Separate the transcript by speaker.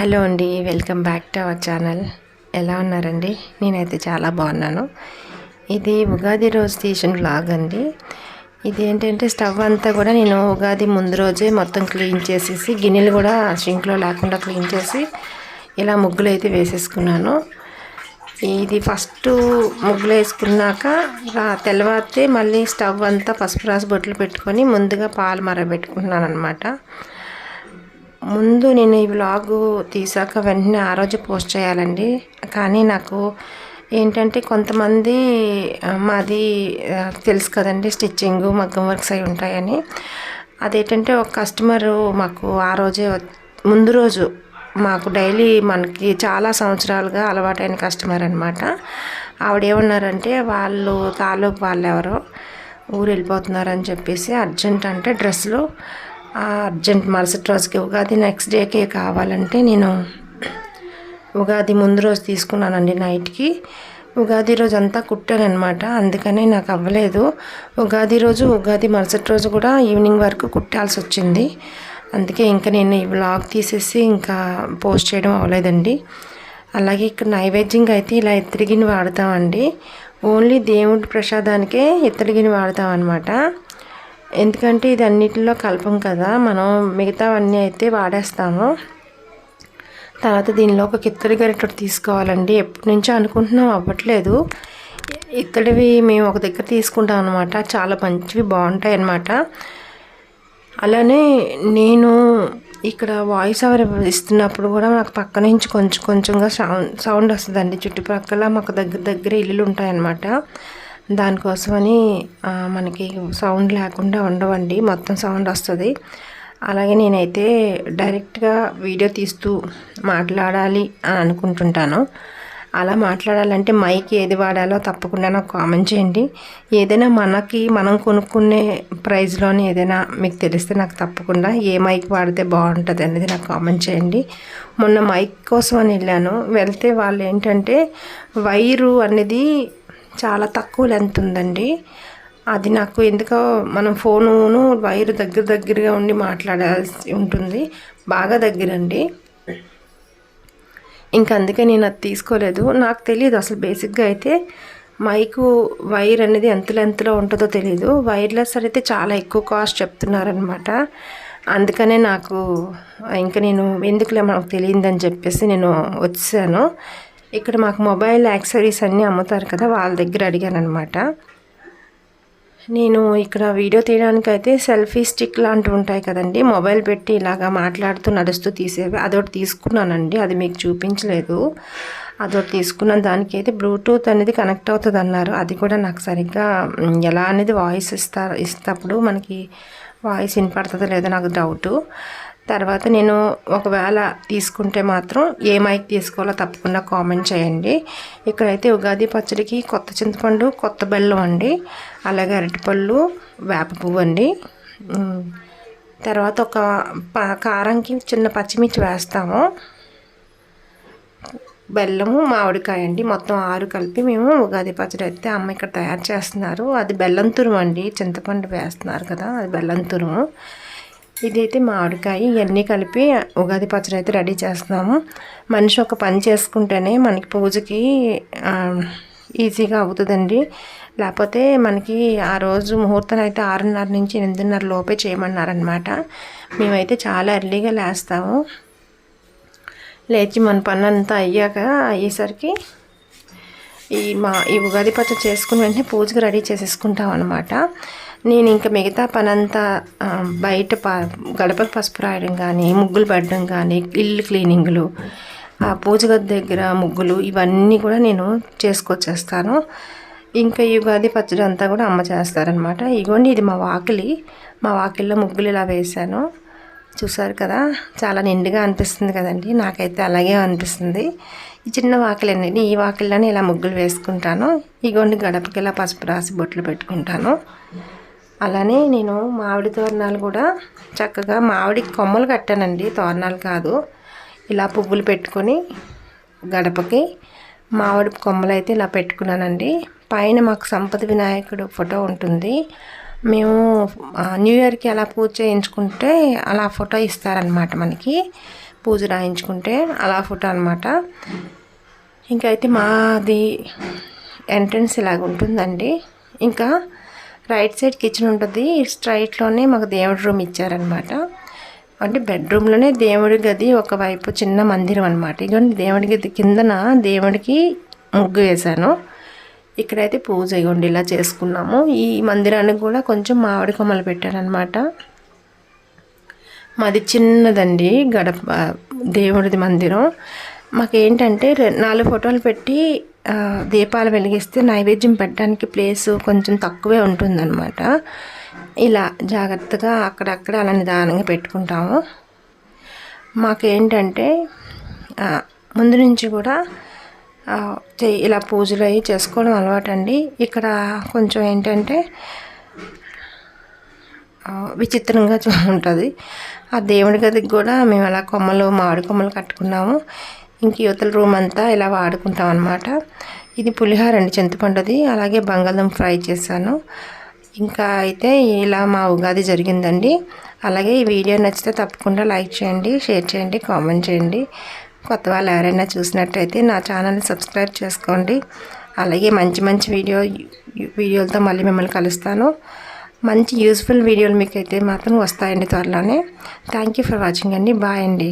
Speaker 1: Hello అండి welcome back to our channel. ఎలా ఉన్నారండి? నేనైతే చాలా బాగున్నాను. ఇది ఉగాది రోజు తీసిన వ్లాగ్ అండి. ఇది ఏంటంటే స్టవ్ అంతా కూడా నేను ఉగాది ముందు రోజే మొత్తం క్లీన్ చేసేసి గిన్నెలు కూడా సింక్లో లేకుండా క్లీన్ చేసి ఇలా ముగ్గులు అయితే వేసేసుకున్నాను. ఇది ఫస్ట్ ముగ్గులు వేసుకున్నాక తెల్లవారితే మళ్ళీ స్టవ్ అంతా పసుపు రాసి బొట్లు పెట్టుకొని ముందుగా పాలు మరబెట్టుకున్నాను అనమాట ముందు నేను ఈ వ్లాగ్ తీసాక వెంటనే ఆ రోజు పోస్ట్ చేయాలండి. కానీ నాకు ఏంటంటే కొంతమంది మాది తెలుసు కదండి స్టిచ్చింగ్ మగ్గం వర్క్స్ అయి ఉంటాయని. అదేంటంటే ఒక కస్టమరు మాకు ఆ రోజే ముందు రోజు మాకు డైలీ మనకి చాలా సంవత్సరాలుగా అలవాటైన కస్టమర్ అనమాట ఆవిడ ఏమన్నారంటే వాళ్ళు తాలూకు వాళ్ళు ఎవరో ఊరు వెళ్ళిపోతున్నారని చెప్పేసి అర్జెంట్ అంటే డ్రెస్సులు అర్జెంట్ మరుసటి రోజుకి ఉగాది నెక్స్ట్ డేకే కావాలంటే నేను ఉగాది ముందు రోజు తీసుకున్నానండి నైట్కి ఉగాది రోజు అంతా కుట్టాను అనమాట అందుకనే నాకు అవ్వలేదు. ఉగాది రోజు ఉగాది మరుసటి రోజు కూడా ఈవినింగ్ వరకు కుట్టాల్సి వచ్చింది. అందుకే ఇంకా నేను ఈ వ్లాగ్ తీసేసి ఇంకా పోస్ట్ చేయడం అవ్వలేదండి. అలాగే ఇక్కడ నైవేద్యంగా అయితే ఇలా ఇత్తడి వాడతామండి. ఓన్లీ దేవుడి ప్రసాదానికే ఇత్తడి వాడతాం అనమాట ఎందుకంటే ఇది అన్నిటిలో కలపం కదా. మనం మిగతావన్నీ అయితే వాడేస్తాము. తర్వాత దీనిలో ఒక కిత్తడి గరిటెడు తీసుకోవాలండి. ఎప్పటి నుంచో అనుకుంటున్నాం అవ్వట్లేదు. ఇత్తడివి మేము ఒక దగ్గర తీసుకుంటాం అనమాట చాలా మంచివి బాగుంటాయి అన్నమాట అలానే నేను ఇక్కడ వాయిస్ ఓవర్ ఇస్తున్నప్పుడు కూడా నాకు పక్క నుంచి కొంచెం కొంచెంగా సౌండ్ సౌండ్ వస్తుందండి. చుట్టుపక్కల మాకు దగ్గర దగ్గర ఇల్లులు ఉంటాయన్నమాట. దానికోసమని మనకి సౌండ్ లేకుండా ఉండవండి. మొత్తం సౌండ్ వస్తుంది. అలాగే నేనైతే డైరెక్ట్గా వీడియో తీస్తూ మాట్లాడాలి అని అనుకుంటుంటాను. అలా మాట్లాడాలంటే మైక్ ఏది వాడాలో తప్పకుండా నాకు కామెంట్ చేయండి. ఏదైనా మనకి మనం కొనుక్కునే ప్రైస్లోనే ఏదైనా మీకు తెలిస్తే నాకు తప్పకుండా ఏ మైక్ వాడితే బాగుంటుంది అనేది నాకు కామెంట్ చేయండి. మొన్న మైక్ కోసం అని వెళ్ళాను. వెళ్తే వాళ్ళు ఏంటంటే వైరు అనేది చాలా తక్కువ లెంత్ ఉందండి. అది నాకు ఎందుకో మనం ఫోనును వైరు దగ్గర దగ్గరగా ఉండి మాట్లాడాల్సి ఉంటుంది. బాగా దగ్గరండి. ఇంకా అందుకే నేను అది తీసుకోలేదు. నాకు తెలియదు అసలు బేసిక్గా అయితే మైకు వైర్ అనేది ఎంత లెంత్లో ఉంటుందో తెలియదు వైర్లెస్ అయితే చాలా ఎక్కువ కాస్ట్ చెప్తున్నారనమాట అందుకనే నాకు ఇంకా నేను ఎందుకులే మనకు తెలియదని చెప్పేసి నేను వచ్చాను. ఇక్కడ మాకు మొబైల్ యాక్సరీస్ అన్నీ అమ్ముతారు కదా వాళ్ళ దగ్గర అడిగానమాట నేను ఇక్కడ వీడియో తీయడానికి అయితే సెల్ఫీ స్టిక్ లాంటివి ఉంటాయి కదండి మొబైల్ పెట్టి ఇలాగా మాట్లాడుతూ నడుస్తూ తీసేవి. అదొకటి తీసుకున్నానండి అది మీకు చూపించలేదు. అదొకటి తీసుకున్న దానికైతే బ్లూటూత్ అనేది కనెక్ట్ అవుతుంది అన్నారు అది కూడా నాకు సరిగ్గా ఎలా అనేది వాయిస్ ఇస్తా ఇస్తప్పుడు మనకి వాయిస్ వినపడుతుందో లేదో నాకు డౌటు. తర్వాత నేను ఒకవేళ తీసుకుంటే మాత్రం ఏ మైక్ తీసుకోవాలో తప్పకుండా కామెంట్ చేయండి. ఇక్కడైతే ఉగాది పచ్చడికి కొత్త చింతపండు కొత్త బెల్లం అండి. అలాగే అరటిపళ్ళు వేప పువ్వు అండి. తర్వాత ఒక ప- కారంకి చిన్న పచ్చిమిర్చి వేస్తాము. బెల్లము మామిడికాయ అండి. మొత్తం ఆరు కలిపి మేము ఉగాది పచ్చడి అయితే అమ్మ ఇక్కడ తయారు చేస్తున్నారు. అది బెల్లం తురుము అండి. చింతపండు వేస్తున్నారు కదా అది బెల్లం తురుము. ఇదైతే మామిడికాయ. ఇవన్నీ కలిపి ఉగాది పచ్చడి అయితే రెడీ చేస్తున్నాము. మనిషి ఒక పని చేసుకుంటేనే మనకి పూజకి ఈజీగా అవుతుందండి. లేకపోతే మనకి ఆ రోజు ముహూర్తం అయితే ఆరున్నర నుంచి ఎనిమిదిన్నర లోపే చేయమన్నారనమాట మేమైతే చాలా ఎర్లీగా లేస్తాము. లేచి మన పని అంతా అయ్యాక అయ్యేసరికి ఈ మా ఈ ఉగాది పచ్చడి చేసుకుని వెంటనే పూజకి రెడీ చేసేసుకుంటాం అనమాట నేను ఇంకా మిగతా పనంతా బయట ప గడపకు పసుపు రాయడం కానీ ముగ్గులు పెట్టడం కానీ ఇల్లు క్లీనింగ్లు ఆ పూజ గది దగ్గర ముగ్గులు ఇవన్నీ కూడా నేను చేసుకొచ్చేస్తాను. ఇంకా యుగాది ఉగాది పచ్చడి అంతా కూడా అమ్మ చేస్తారనమాట ఇగోండి ఇది మా వాకిలి. మా వాకిల్లో ముగ్గులు ఇలా వేశాను. చూసారు కదా చాలా నిండుగా అనిపిస్తుంది కదండి. నాకైతే అలాగే అనిపిస్తుంది. ఈ చిన్న వాకిలేనండి ఈ వాకిల్లోనే ఇలా ముగ్గులు వేసుకుంటాను. ఇగోండి గడపకి ఇలా పసుపు రాసి బొట్లు పెట్టుకుంటాను. అలానే నేను మామిడి తోరణాలు కూడా చక్కగా మామిడి కొమ్మలు కట్టానండి. తోరణాలు కాదు. ఇలా పువ్వులు పెట్టుకొని గడపకి మామిడి కొమ్మలు అయితే ఇలా పెట్టుకున్నానండి. పైన మాకు సంపద వినాయకుడు ఫోటో ఉంటుంది. మేము న్యూ ఇయర్కి అలా పూజ చేయించుకుంటే అలా ఫోటో ఇస్తారనమాట మనకి. పూజ రాయించుకుంటే అలా ఫోటో అనమాట ఇంకైతే అయితే మాది ఎంట్రన్స్ ఇలాగ ఉంటుందండి ఇంకా రైట్ సైడ్ కిచెన్ ఉంటుంది. స్ట్రైట్లోనే మాకు దేవుడి రూమ్ ఇచ్చారనమాట అంటే బెడ్రూమ్లోనే దేవుడి గది ఒకవైపు చిన్న మందిరం అనమాట ఇక దేవుడి గది కిందన దేవుడికి ముగ్గు వేశాను. ఇక్కడైతే పూజ ఇవ్వండి ఇలా చేసుకున్నాము. ఈ మందిరానికి కూడా కొంచెం మామిడి కొమ్మలు పెట్టారనమాట మాది చిన్నదండి గడప దేవుడిది మందిరం. మాకేంటంటే నాలుగు ఫోటోలు పెట్టి దీపాలు వెలిగిస్తే నైవేద్యం పెట్టడానికి ప్లేస్ కొంచెం తక్కువే ఉంటుందన్నమాట. ఇలా జాగ్రత్తగా అక్కడక్కడ అలా నిదానంగా పెట్టుకుంటాము. మాకేంటంటే ముందు నుంచి కూడా ఇలా పూజలు అవి చేసుకోవడం అలవాటు అండి ఇక్కడ కొంచెం ఏంటంటే విచిత్రంగా ఉంటుంది. ఆ దేవుడి గదికి కూడా మేము అలా కొమ్మలు మామిడి కొమ్మలు కట్టుకున్నాము. ఇంక యువతల రూమ్ అంతా ఇలా వాడుకుంటాం అనమాట ఇది పులిహార అండి చింతపండుది అలాగే బంగాళదుంప ఫ్రై చేశాను. ఇంకా అయితే ఇలా మా ఉగాది జరిగిందండి. అలాగే ఈ వీడియో నచ్చితే తప్పకుండా లైక్ చేయండి షేర్ చేయండి కామెంట్ చేయండి. కొత్త వాళ్ళు ఎవరైనా చూసినట్టయితే నా ఛానల్ని సబ్స్క్రైబ్ చేసుకోండి. అలాగే మంచి మంచి వీడియో వీడియోలతో మళ్ళీ మిమ్మల్ని కలుస్తాను. మంచి యూస్ఫుల్ వీడియోలు మీకు అయితే మాత్రం వస్తాయండి త్వరలోనే. థ్యాంక్ యూ ఫర్ వాచింగ్ అండి. బాయ్ అండి.